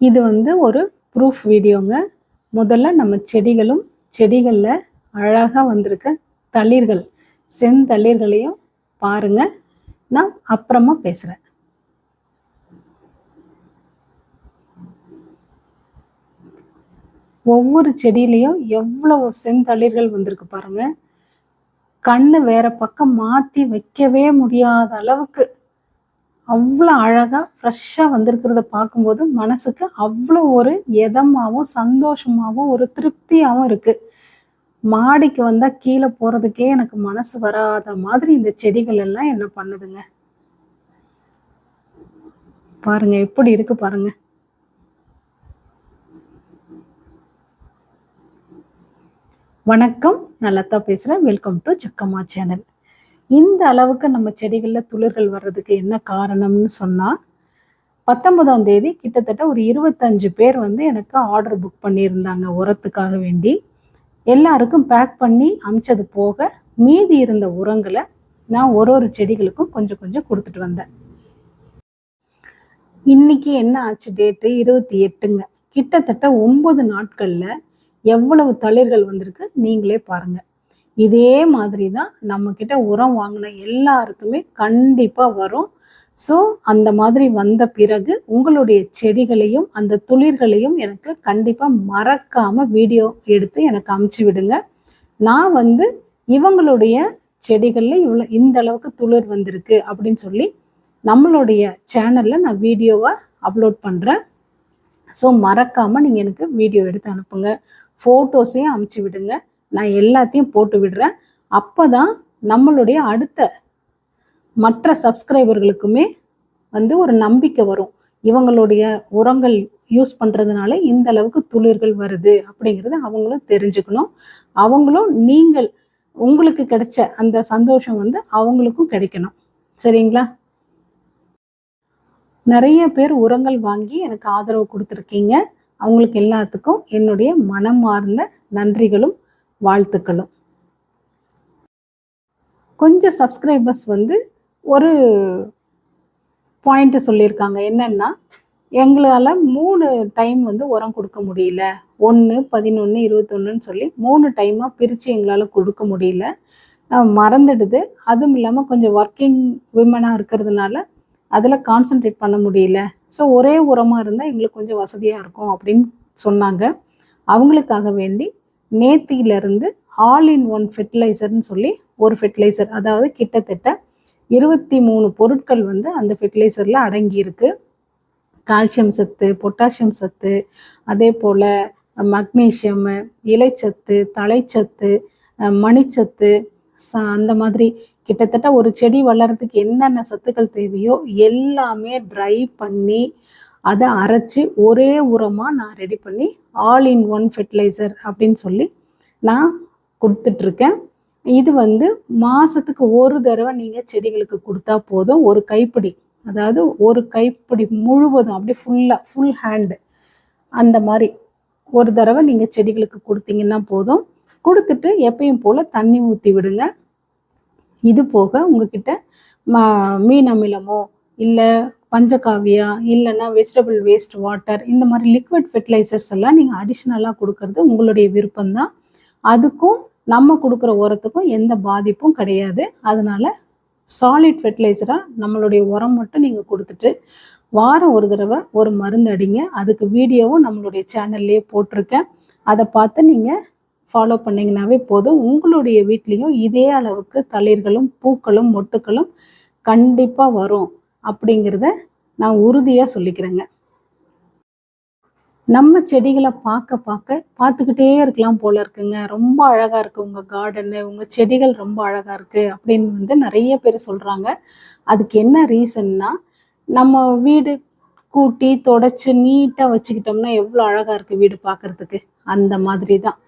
இது வந்து ஒரு ப்ரூஃப் வீடியோங்க முதல்ல நம்ம செடிகளும் செடிகளில் அழகாக வந்திருக்க தளிர்கள் செந்தளிர்களையும் பாருங்க. நான் அப்புறமா பேசுகிறேன் ஒவ்வொரு செடியிலையும் எவ்வளவு செந்தளிர்கள் வந்திருக்கு பாருங்க. கண்ணு வேற பக்கம் மாற்றி வைக்கவே முடியாத அளவுக்கு அவ்வளோ அழகாக ஃப்ரெஷ்ஷாக வந்திருக்கிறத பார்க்கும்போது மனசுக்கு அவ்வளோ ஒரு எதமாகவும் சந்தோஷமாகவும் ஒரு திருப்தியாகவும் இருக்குது மாடிக்கு வந்தால் கீழே போகிறதுக்கே எனக்கு மனசு வராத மாதிரி இந்த செடிகள் எல்லாம் என்ன பண்ணுதுங்க. பாருங்க எப்படி இருக்கு பாருங்க. வணக்கம் நல்லத்தா பேசுகிறேன் வெல்கம் டு சக்கமா சேனல் இந்த அளவுக்கு நம்ம செடிகளில் துளிர்கள் வர்றதுக்கு என்ன காரணம்னு சொன்னால் பத்தொன்பதாம் தேதி கிட்டத்தட்ட ஒரு இருபத்தஞ்சு பேர் வந்து எனக்கு ஆர்டர் புக் பண்ணியிருந்தாங்க உரத்துக்காக வேண்டி. எல்லாருக்கும் பேக் பண்ணி அமிச்சது போக மீதி இருந்த உரங்களை நான் ஒரு ஒரு செடிகளுக்கும் கொஞ்சம் கொஞ்சம் கொடுத்துட்டு வந்தேன். இன்னைக்கு என்ன ஆச்சு டேட்டு இருபத்தி எட்டுங்க. கிட்டத்தட்ட ஒன்பது நாட்களில் எவ்வளவு தளிர்கள் வந்திருக்கு நீங்களே பாருங்கள் இதே மாதிரி தான் நம்மக்கிட்ட உரம் வாங்கின எல்லாருக்குமே கண்டிப்பாக வரும். ஸோ அந்த மாதிரி வந்த பிறகு உங்களுடைய செடிகளையும் அந்த துளிர்களையும் எனக்கு கண்டிப்பாக மறக்காமல் வீடியோ எடுத்து எனக்கு அமுச்சு விடுங்க. நான் வந்து இவங்களுடைய செடிகளில் இவ்வளோ இந்த அளவுக்கு துளிர் வந்திருக்கு அப்படின்னு சொல்லி நம்மளுடைய சேனலில் நான் வீடியோவை அப்லோட் பண்ணுறேன் ஸோ மறக்காமல் நீங்கள் எனக்கு வீடியோ எடுத்து அனுப்புங்க. ஃபோட்டோஸையும் அமுச்சு விடுங்க. நான் எல்லாத்தையும் போட்டு விடுறேன். அப்போ தான் நம்மளுடைய அடுத்த மற்ற சப்ஸ்கிரைபர்களுக்குமே வந்து ஒரு நம்பிக்கை வரும். இவங்களுடைய உரங்கள் யூஸ் பண்ணுறதுனால இந்த அளவுக்கு துளிர்கள் வருது அப்படிங்கிறத அவங்களும் தெரிஞ்சுக்கணும். அவங்களும் நீங்கள் உங்களுக்கு கிடைச்ச அந்த சந்தோஷம் வந்து அவங்களுக்கும் கிடைக்கணும். சரிங்களா? நிறைய பேர் உரங்கள் வாங்கி எனக்கு ஆதரவு கொடுத்துருக்கீங்க. அவங்களுக்கு எல்லாத்துக்கும் என்னுடைய மனமார்ந்த நன்றிகளும் வாழ்த்துக்களும். கொஞ்சம் சப்ஸ்கிரைபர்ஸ் வந்து ஒரு பாயிண்ட்டு சொல்லியிருக்காங்க. என்னென்னா எங்களால் மூணு டைம் வந்து உரம் கொடுக்க முடியல. ஒன்று பதினொன்று இருபத்தொன்னுன்னு சொல்லி மூணு டைமாக பிரித்து எங்களால் கொடுக்க முடியல. மறந்துடுது. அதுவும் இல்லாமல் கொஞ்சம் ஒர்க்கிங் விமனாக இருக்கிறதுனால அதில் கான்சென்ட்ரேட் பண்ண முடியல. ஸோ ஒரே உரமாக இருந்தால் எங்களுக்கு கொஞ்சம் வசதியாக இருக்கும் அப்படின்னு சொன்னாங்க. அவங்களுக்காக வேண்டி நேத்தியிலிருந்து ஆல் இன் ஒன் ஃபெர்டிலைசர்னு சொல்லி ஒரு ஃபெர்டிலைசர் அதாவது கிட்டத்தட்ட இருபத்தி மூணு பொருட்கள் வந்து அந்த ஃபெர்டிலைசரில் அடங்கியிருக்கு. கால்சியம் சத்து பொட்டாசியம் சத்து அதே போல் மக்னீசியமு இலைச்சத்து தலைச்சத்து மணிச்சத்து ச அந்த மாதிரி கிட்டத்தட்ட ஒரு செடி வளர்கிறதுக்கு என்னென்ன சத்துக்கள் தேவையோ எல்லாமே ட்ரை பண்ணி அதை அரைச்சி ஒரே உரமாக நான் ரெடி பண்ணி ஆல் இன் ஒன் ஃபெர்டிலைசர் அப்படின்னு சொல்லி நான் கொடுத்துட்ருக்கேன். இது வந்து மாதத்துக்கு ஒரு தடவை நீங்கள் செடிகளுக்கு கொடுத்தா போதும். ஒரு கைப்பிடி அதாவது ஒரு கைப்பிடி முழுவதும் அப்படியே ஃபுல்லாக ஃபுல் ஹேண்டு அந்த மாதிரி ஒரு தடவை நீங்கள் செடிகளுக்கு கொடுத்தீங்கன்னா போதும். கொடுத்துட்டு எப்பயும் போல் தண்ணி ஊற்றி விடுங்க. இது போக உங்ககிட்ட ம மீன் அமிலமோ இல்லை பஞ்சகாவியா இல்லைன்னா வெஜிடபிள் வேஸ்ட் வாட்டர் இந்த மாதிரி லிக்விட் ஃபெர்டிலைசர்ஸ் எல்லாம் நீங்கள் அடிஷ்னலாக கொடுக்கறது உங்களுடைய விருப்பம்தான். அதுக்கும் நம்ம கொடுக்குற உரத்துக்கும் எந்த பாதிப்பும் கிடையாது. அதனால் சாலிட் ஃபெர்டிலைசராக நம்மளுடைய உரம் மட்டும் நீங்கள் கொடுத்துட்டு வாரம் ஒரு தடவை ஒரு மருந்து அடிங்க. அதுக்கு வீடியோவும் நம்மளுடைய சேனல்லையே போட்டிருக்கேன். அதை பார்த்து நீங்கள் ஃபாலோ பண்ணிங்கனாவே போதும். உங்களுடைய வீட்லேயும் இதே அளவுக்கு தளிர்களும் பூக்களும் மொட்டுக்களும் கண்டிப்பாக வரும். அப்படிங்கிறத நான் உறுதியாக சொல்லிக்கிறேங்க. நம்ம செடிகளை பார்க்க பார்க்க பார்த்துக்கிட்டே இருக்கலாம் போல இருக்குங்க. ரொம்ப அழகாக இருக்குது உங்கள் கார்டனு உங்கள் செடிகள் ரொம்ப அழகாக இருக்குது அப்படின்னு வந்து நிறைய பேர் சொல்கிறாங்க அதுக்கு என்ன ரீசன்னா நம்ம வீடு கூட்டி தொடச்சி நீட்டாக வச்சுக்கிட்டோம்னா எவ்வளோ அழகாக இருக்குது வீடு பார்க்குறதுக்கு. அந்த மாதிரி தான்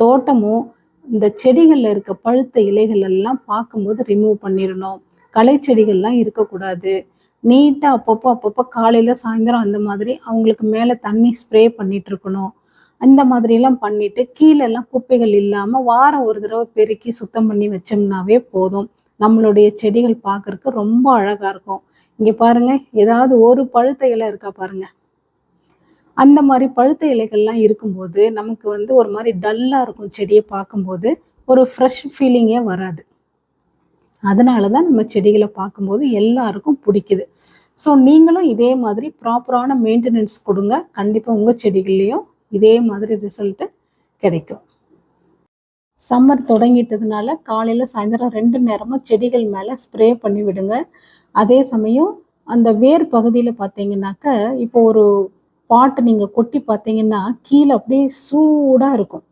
தோட்டமும் இந்த செடிகளில் இருக்க பழுத்த இலைகள் எல்லாம் பார்க்கும்போது ரிமூவ் பண்ணிடணும். களை செடிகள்லாம் இருக்கக்கூடாது. நீட்டாக அப்பப்போ அப்பப்போ காலையில் சாயந்தரம் அந்த மாதிரி அவங்களுக்கு மேலே தண்ணி ஸ்ப்ரே பண்ணிட்டு இருக்கணும். அந்த மாதிரியெல்லாம் பண்ணிட்டு கீழெல்லாம் குப்பைகள் இல்லாமல் வாரம் ஒரு தடவை பெருக்கி சுத்தம் பண்ணி வச்சோம்னாவே போதும். நம்மளுடைய செடிகள் பார்க்கறக்கு ரொம்ப அழகாக இருக்கும். இங்கே பாருங்க ஏதாவது ஒரு பழுத்த இலை இருக்கா பாருங்க. அந்த மாதிரி பழுத்த இலைகள்லாம் இருக்கும்போது நமக்கு வந்து ஒரு மாதிரி டல்லாக இருக்கும் செடியை பார்க்கும்போது. ஒரு ஃப்ரெஷ் ஃபீலிங்கே வராது. அதனால தான் நம்ம செடிகளை பார்க்கும்போது எல்லாருக்கும் பிடிக்குது. ஸோ நீங்களும் இதே மாதிரி ப்ராப்பரான மெயின்டெனன்ஸ் கொடுங்க. கண்டிப்பாக உங்கள் செடிகள்லேயும் இதே மாதிரி ரிசல்ட்டு கிடைக்கும். சம்மர் தொடங்கிட்டதுனால காலையில் சாயந்தரம் ரெண்டு நேரமும் செடிகள் மேலே ஸ்ப்ரே பண்ணி விடுங்க. அதே சமயம் அந்த வேர் பகுதியில் பார்த்தீங்கன்னாக்க இப்போ ஒரு பாட்டு நீங்கள் கொட்டி பார்த்தீங்கன்னா கீழே அப்படியே சூடாக இருக்கும்.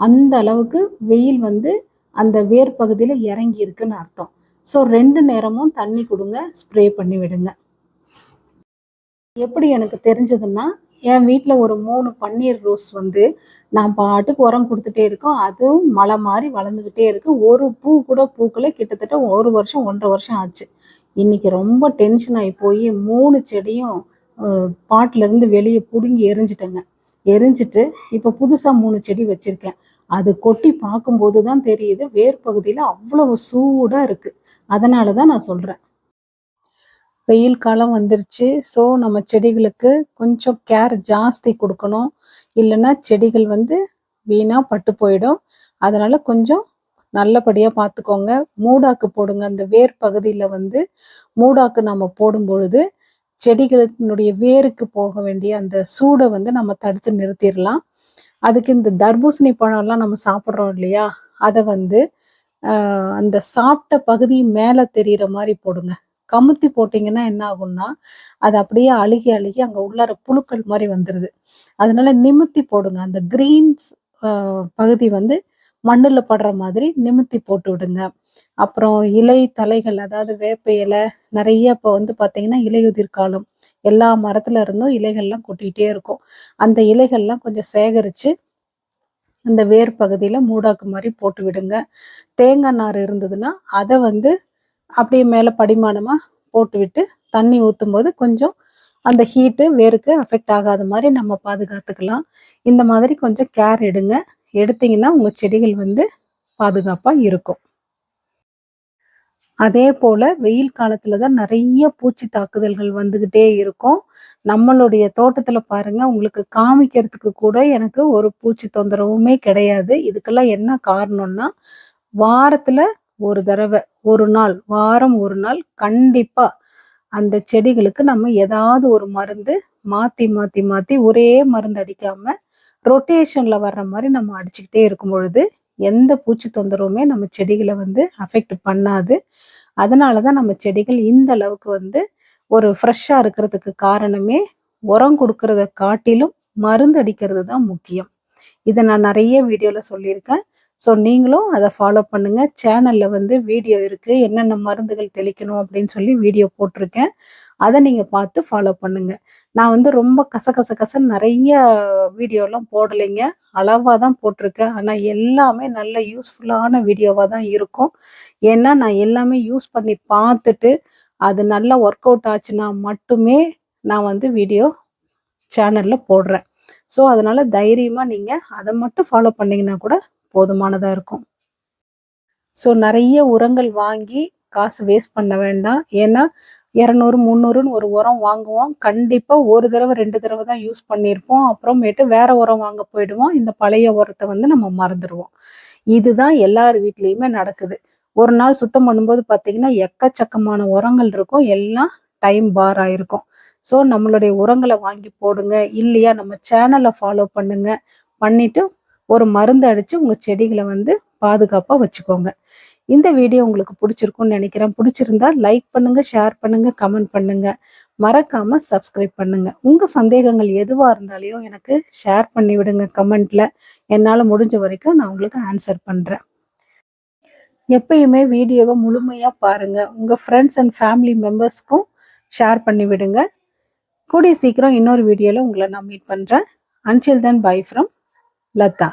அந்த அளவுக்கு வெயில் வந்து அந்த வேர் பகுதியில் இறங்கி இருக்குன்னு அர்த்தம். ஸோ ரெண்டு நேரமும் தண்ணி கொடுங்க ஸ்ப்ரே பண்ணி விடுங்க. எப்படி எனக்கு தெரிஞ்சதுன்னா என் வீட்டில் ஒரு மூணு பன்னீர் ரோஸ் வந்து நான் பாட்டுக்கு உரம் கொடுத்துட்டே இருக்கோம். அதுவும் மலை மாதிரி வளர்ந்துக்கிட்டே இருக்குது ஒரு பூ கூட பூக்களே கிட்டத்தட்ட ஒரு வருஷம் ஒன்றரை வருஷம் ஆச்சு. இன்றைக்கி ரொம்ப டென்ஷன் ஆகி போய் மூணு செடியும் பாட்டிலேருந்து வெளியே பிடுங்கி எரிஞ்சிட்டேங்க. எரிஞ்சிட்டு இப்போ புதுசாக மூணு செடி வச்சுருக்கேன். அது கொட்டி பார்க்கும்போது தான் தெரியுது வேர் பகுதியில் அவ்வளவு சூடாக இருக்குது அதனால தான் நான் சொல்கிறேன் வெயில் காலம் வந்துருச்சு. ஸோ நம்ம செடிகளுக்கு கொஞ்சம் கேர் ஜாஸ்தி கொடுக்கணும். இல்லைன்னா செடிகள் வந்து வீணாக பட்டு போயிடும். அதனால் கொஞ்சம் நல்லபடியாக பார்த்துக்கோங்க. மூடாக்கு போடுங்க. அந்த வேர் பகுதியில் வந்து மூடாக்கு நம்ம போடும் பொழுது செடிகளினுடைய வேருக்கு போக வேண்டிய அந்த சூடை வந்து நம்ம தடுத்து நிறுத்திடலாம். அதுக்கு இந்த தர்பூசணி பழம்லாம் நம்ம சாப்பிட்றோம் இல்லையா? அதை வந்து அந்த சாப்பிட்ட பகுதி மேலே தெரிகிற மாதிரி போடுங்க. கமுத்தி போட்டிங்கன்னா என்ன ஆகும்னா அது அப்படியே அழுகி அழுகி அங்கே உள்ளார புழுக்கள் மாதிரி வந்துடுது அதனால நிமித்தி போடுங்க. அந்த கிரீன்ஸ் பகுதி வந்து மண்ணில் படுற மாதிரி நிமித்தி போட்டு விடுங்க. அப்புறம் இலை தலைகள் அதாவது வேப்ப இலை நிறைய இப்போ வந்து பார்த்தீங்கன்னா இலையுதிர் காலம் எல்லா மரத்துல இருந்தும் இலைகள்லாம் கொட்டிகிட்டே இருக்கும். அந்த இலைகள்லாம் கொஞ்சம் சேகரித்து அந்த வேர் பகுதியில் மூடாக்கு மாதிரி போட்டு விடுங்க. தேங்காய் நார் இருந்ததுன்னா அதை வந்து அப்படியே மேலே படிமானமாக போட்டு விட்டு தண்ணி ஊற்றும் போது கொஞ்சம் அந்த ஹீட்டு வேருக்கு அஃபெக்ட் ஆகாத மாதிரி நம்ம பாதுகாத்துக்கலாம். இந்த மாதிரி கொஞ்சம் கேர் எடுங்க. எடுத்தீங்கன்னா உங்கள் செடிகள் வந்து பாதுகாப்பாக இருக்கும். அதே போல் வெயில் காலத்தில் தான் நிறைய பூச்சி தாக்குதல்கள் வந்துக்கிட்டே இருக்கும். நம்மளுடைய தோட்டத்தில் பாருங்கள் உங்களுக்கு காமிக்கிறதுக்கு கூட எனக்கு ஒரு பூச்சி தொந்தரவுமே கிடையாது. இதுக்கெல்லாம் என்ன காரணம்னா வாரத்தில் ஒரு தடவை ஒரு நாள் வாரம் ஒரு நாள் கண்டிப்பாக அந்த செடிகளுக்கு நம்ம ஏதாவது ஒரு மருந்து மாற்றி மாற்றி மாற்றி ஒரே மருந்து அடிக்காமல் ரொட்டேஷனில் வர்ற மாதிரி நம்ம அடிச்சுக்கிட்டே இருக்கும் பொழுது எந்த பூச்சி தொந்தரவுமே நம்ம செடிகளை வந்து அஃபெக்ட் பண்ணாது. அதனால தான் நம்ம செடிகள் இந்த அளவுக்கு வந்து ஒரு ஃப்ரெஷ்ஷாக இருக்கிறதுக்கு காரணமே உரம் கொடுக்கறத காட்டிலும் மருந்து அடிக்கிறது தான் முக்கியம். இதை நான் நிறைய வீடியோவில் சொல்லியிருக்கேன். ஸோ நீங்களும் அதை ஃபாலோ பண்ணுங்கள் சேனலில் வந்து வீடியோ இருக்குது என்னென்ன மருந்துகள் தெளிக்கணும் அப்படின்னு சொல்லி வீடியோ போட்டிருக்கேன். அதை நீங்கள் பார்த்து ஃபாலோ பண்ணுங்கள் நான் வந்து ரொம்ப கச கச நிறைய வீடியோலாம் போடலைங்க. அளவாக தான் போட்டிருக்கேன். ஆனால் எல்லாமே நல்ல யூஸ்ஃபுல்லான வீடியோவாக தான் இருக்கும். ஏன்னா நான் எல்லாமே யூஸ் பண்ணி பார்த்துட்டு அது நல்லா ஒர்க் அவுட் ஆச்சுன்னா மட்டுமே நான் வந்து வீடியோ சேனலில் போடுறேன். ஸோ அதனால் தைரியமாக நீங்கள் அதை மட்டும் ஃபாலோ பண்ணிங்கன்னா கூட போதுமானதாக இருக்கும். ஸோ நிறைய உரங்கள் வாங்கி காசு வேஸ்ட் பண்ண வேண்டாம். ஏன்னா இரநூறு முந்நூறுன்னு ஒரு உரம் வாங்குவோம். கண்டிப்பாக ஒரு தடவை ரெண்டு தடவை தான் யூஸ் பண்ணியிருப்போம். அப்புறமேட்டு வேற உரம் வாங்க போயிடுவோம். இந்த பழைய உரத்தை வந்து நம்ம மறந்துடுவோம். இதுதான் எல்லார் வீட்லேயுமே நடக்குது. ஒரு நாள் சுத்தம் பண்ணும்போது பார்த்தீங்கன்னா எக்கச்சக்கமான உரங்கள் இருக்கும். எல்லாம் டைம் பார் ஆயிருக்கும். ஸோ நம்மளுடைய உரங்களை வாங்கி போடுங்க. இல்லையா நம்ம சேனலை ஃபாலோ பண்ணுங்க. பண்ணிட்டு ஒரு மருந்து அடித்து உங்கள் செடிகளை வந்து பாதுகாப்பாக வச்சுக்கோங்க. இந்த வீடியோ உங்களுக்கு பிடிச்சிருக்கும்னு நினைக்கிறேன். பிடிச்சிருந்தா லைக் பண்ணுங்க ஷேர் பண்ணுங்க கமெண்ட் பண்ணுங்க. மறக்காம சப்ஸ்கிரைப் பண்ணுங்க. உங்க சந்தேகங்கள் எதுவாக இருந்தாலையும் எனக்கு ஷேர் பண்ணி விடுங்க கமெண்ட்ல என்னால் முடிஞ்ச வரைக்கும் நான் உங்களுக்கு ஆன்சர் பண்ணுறேன் எப்பயுமே வீடியோவை முழுமையாக பாருங்கள் உங்கள் ஃப்ரெண்ட்ஸ் அண்ட் ஃபேமிலி மெம்பர்ஸ்க்கும் ஷேர் பண்ணி விடுங்க. கூடிய சீக்கிரம் இன்னொரு வீடியோவில் உங்களை நான் மீட் பண்ணுறேன் until then bye from Latha.